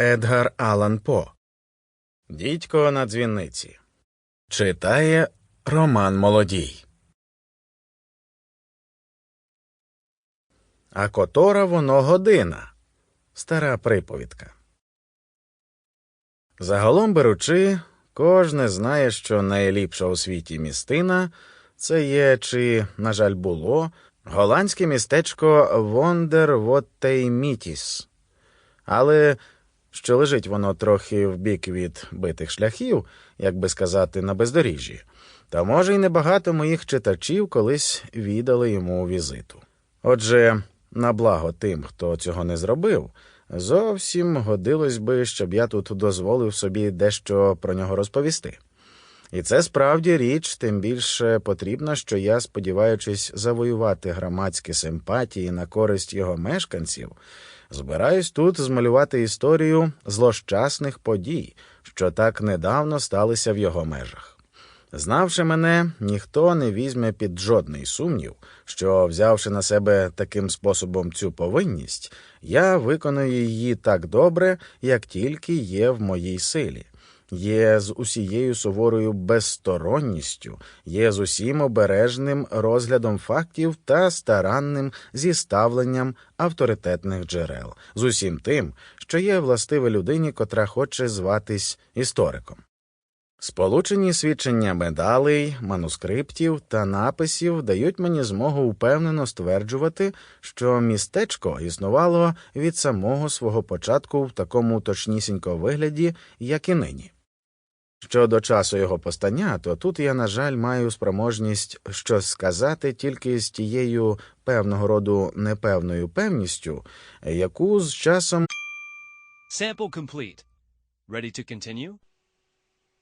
Едгар Алан По. Дідько на дзвіниці. Читає Роман Молодій. А котора воно година. Стара приповідка. Загалом беручи, кожне знає, що найліпша у світі містина це є, чи, на жаль, було, голландське містечко Вондервоттеймітіс. Але що лежить воно трохи в бік від битих шляхів, як би сказати, на бездоріжжі, та може й небагато моїх читачів колись віддали йому візиту. Отже, на благо тим, хто цього не зробив, зовсім годилось би, щоб я тут дозволив собі дещо про нього розповісти. І це справді річ, тим більше потрібна, що я, сподіваючись завоювати громадські симпатії на користь його мешканців, збираюсь тут змалювати історію злощасних подій, що так недавно сталися в його межах. Знавши мене, ніхто не візьме під жодний сумнів, що, взявши на себе таким способом цю повинність, я виконую її так добре, як тільки є в моїй силі. Є з усією суворою безсторонністю, є з усім обережним розглядом фактів та старанним зіставленням авторитетних джерел, з усім тим, що є властиве людині, котра хоче зватись істориком. Сполучені свідчення медалей, манускриптів та написів дають мені змогу впевнено стверджувати, що містечко існувало від самого свого початку в такому точнісінько вигляді, як і нині. Щодо часу його постання, то тут я, на жаль, маю спроможність щось сказати тільки з тією певного роду непевною певністю, яку з часом Sample complete. Ready to continue?